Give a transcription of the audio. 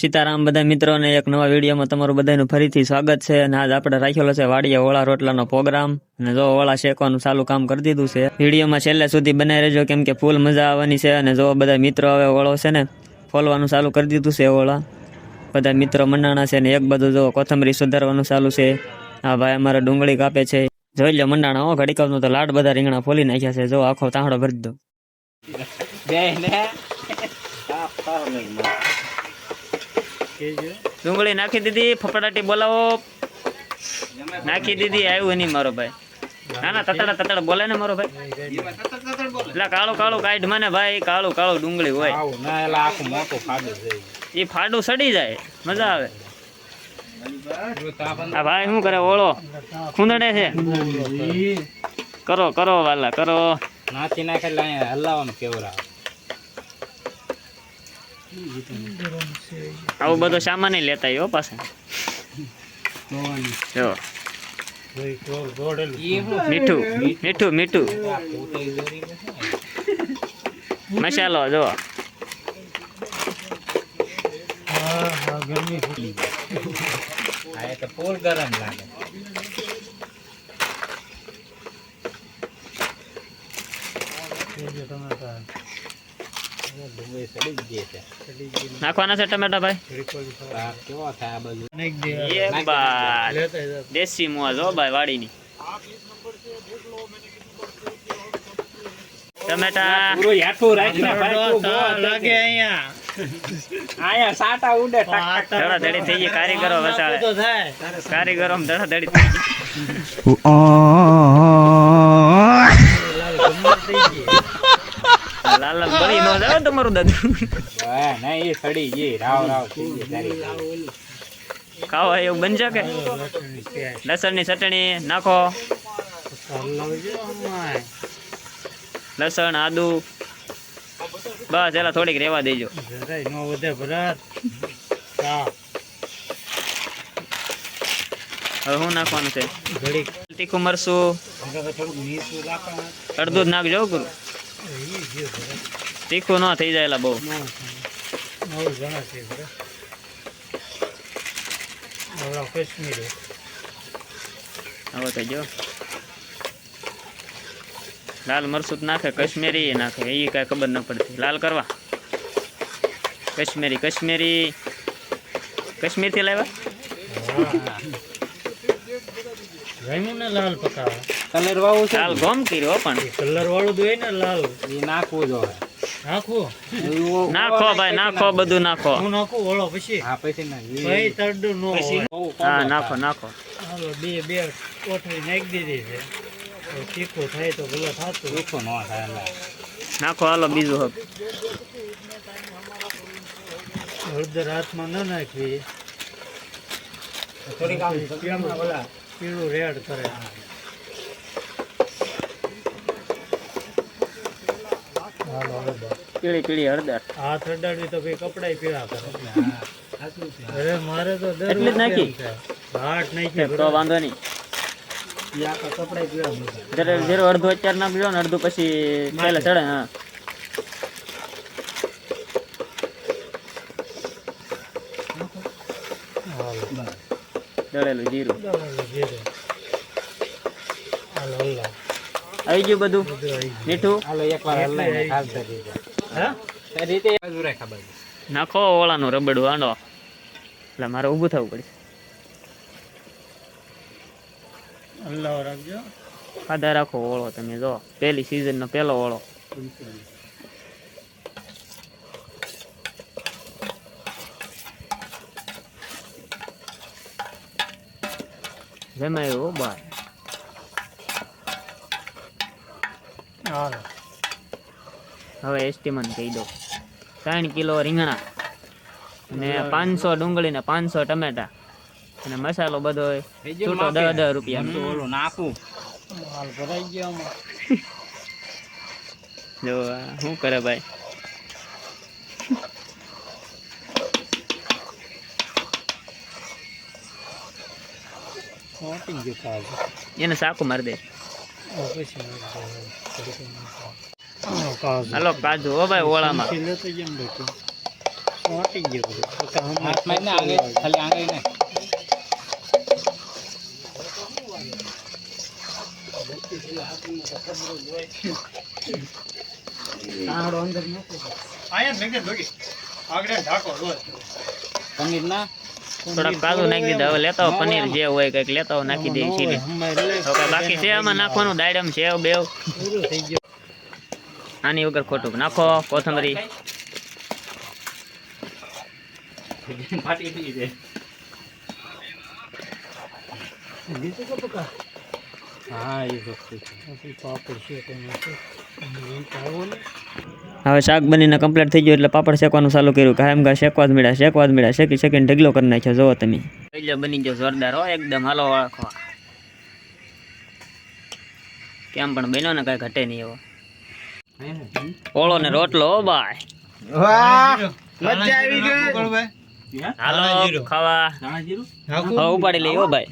સીતારામ બધા મિત્રોને એક નવા વિડીયોમાં તમારું બધાનું ફરીથી સ્વાગત છે અને આજ આપણે રાખેલો છે વાડીએ ઓળા રોટલાનો પ્રોગ્રામ. અને જો ઓળા શેકવાનું ચાલુ કામ કરી દીધું છે વિડીયોમાં છેલ્લે સુધી બનાવી રહેજો કેમ કે ફૂલ મજા આવવાની છે અને જો બધા મિત્રો હવે ઓળો છે ને ફોલવાનું ચાલુ કરી દીધું છે ઓળા. બધા મિત્રો મંડાણા છે ને એક બધું જો કોથમરી સુધારવાનું ચાલુ છે. આ ભાઈ અમારે ડુંગળી કાપે છે. જોઈ લો મંડાણા હો ઘડીક તો લાડ બધા રીંગણા ફોલી નાખ્યા છે. જો આખો તાંડો ભરી દો. ડુંગળી નાખી દીધી ફફડાટી બોલાવો. નાખી દીધી આવ્યું નહીં મારો ભાઈ. ના ના તતડા તતડા બોલે ને મારો ભાઈ. એટલે કાળું કાળું કાઢ મને ભાઈ કાળું કાળું ડુંગળી હોય. એ ફાડું સડી જાય. મજા આવે. આ ભાઈ શું કરે? ઓળો. ખૂંદડે છે. કરો કરો વાલા કરો. નાખી નાખે અહીંયા કેવરા આવું બધો સામાન લેતા આવ્યો પાસે જો. મીઠું મીઠું મીઠું. મસાલો જો. ગરમ ડુંગળી સડી ગઈ છે નાખવાના છે ટમેટા ભાઈ? કેવો થાય આ બધું દેશી મોજ હો ભાઈ વાડીની. ટમેટા. પૂરું હેઠું રાખીને ભાઈ તું લાગે અહીંયા. અહીંયા સાટા ઉડે ટક ટક ધડાધડી થઈ ગઈ કારીગરો વસાવે. કારીગરો ધડાધડી થઈ ગઈ. લાલ ભરી નો જાવ તમારું દાદુ. હા નહીં એ સડી ગઈ. રાવ રાવ થઈ ગઈ તારી. ખાવા એવું બનશે કે લસણની ચટણી નાખો. લસણ આદુ. બસ એલા થોડીક રેવા દેજો. હવે શું નાખવાનું છે? તીખું મરસું અડધું જ નાખજો ગુરુ. તીખું ન થઈ જાય બહુ. હવે તો જો. લાલ મરસુદ નાખે, કશ્મીરી નાખે, એ કાંઈ ખબર ન પડતી. લાલ કરવા. કશ્મીરી કશ્મીરી. કશ્મીરથી લાવ્યા? લાલ પકાવે. કલર વાળું છે લાલ ગોમ કર્યો પણ. કલર વાળું દોય ને લાલ. એ નાખવું જો નાખો. નાખો ભાઈ નાખો બધું નાખો. હું નાખું ઓળો પછી. હા પછી ના ભાઈ તડડું નો હા નાખો નાખો. હાલો બે બે કોઠરી નાખી દીધી છે. હવે તીખું થાય તો ભલે થાતું. તીખું ન થાય. નાખો હાલો બીજું હક હળદર હાથમાં ન નાખવી. થોડીક આમ પીળું પીળું રેડ કરે. પીળી પીળી હળદર. હાથ અડાડવી તો ભાઈ કપડા પીળા કરે. અરે મારે તો દર એટલી જ નાખી? થાય. નાખી તો વાંધો નહીં. પીળા મૂકે. અડધું અત્યારે નાખજો ને અડધું પછી છેલ્લે ચડે હા. દળેલું જીરું. આવી ગયું બધું. મીઠું હાલો એકવાર રીતે. હે? એ રીતે એ રાખા બાજુ. નાખો ઓળાનું રબડું આંડો એટલે મારે ઊભું થવું પડશે અલ્લાહ રાખજો ખાધા રાખો ઓળો તમે જો પહેલી સિઝનનો પહેલો ઓળો જમાય હાલો હવે એસ્ટીમન કહી દો ત્રણ કિલો રીંગણા અને પાંચસો ડુંગળી ને પાંચસો ટમેટા. અને મસાલો બધો છૂટો? દસ દસ રૂપિયા. ઓલું નાખું હાલ ભરાઈ ગયો જો શું કરે ભાઈ? મોટી ગયું ખાવા એને સાકું મારી દે. હાલો કાજુ હો ભાઈ ઓળામાં પછી લેતો જેમ બેઠું. ચોંટી ગયું. તો આંગળી ખાલી આંગળી ને તાંડો અંદર મૂકો. પનીર ના થોડાક કાજુ નાખી દીધા હવે લેતા હોય પનીર જે હોય કંઈક લેતા હોય નાખી દઈએ છીએ હવે બાકી છે આમાં નાખવાનું? દાડમ છે બેવ? થઈ આની વગર ખોટું. નાખો કોથમરી. હા એ વસ્તુ પાપડ છે હવે શાક બનીને કમ્પ્લીટ થઈ ગયું એટલે પાપડ શેકવાનું ચાલુ કર્યું. કાયમ કા શેકવા જ મળ્યા શેકવા જ મળ્યા. શેકી શેકીને ઢગલો કરી નાખ્યો જોવો તમે. બની ગયો જોરદાર હો એકદમ હાલો વાળખવા કેમ પણ બન્યો ને કાંઈ ઘટે નહીં એવો. ઓળો ને રોટલો હો ભાઈ. મજા આવી ગઈ. હાલો ખાવા. ઉપાડી લઈ હો ભાઈ.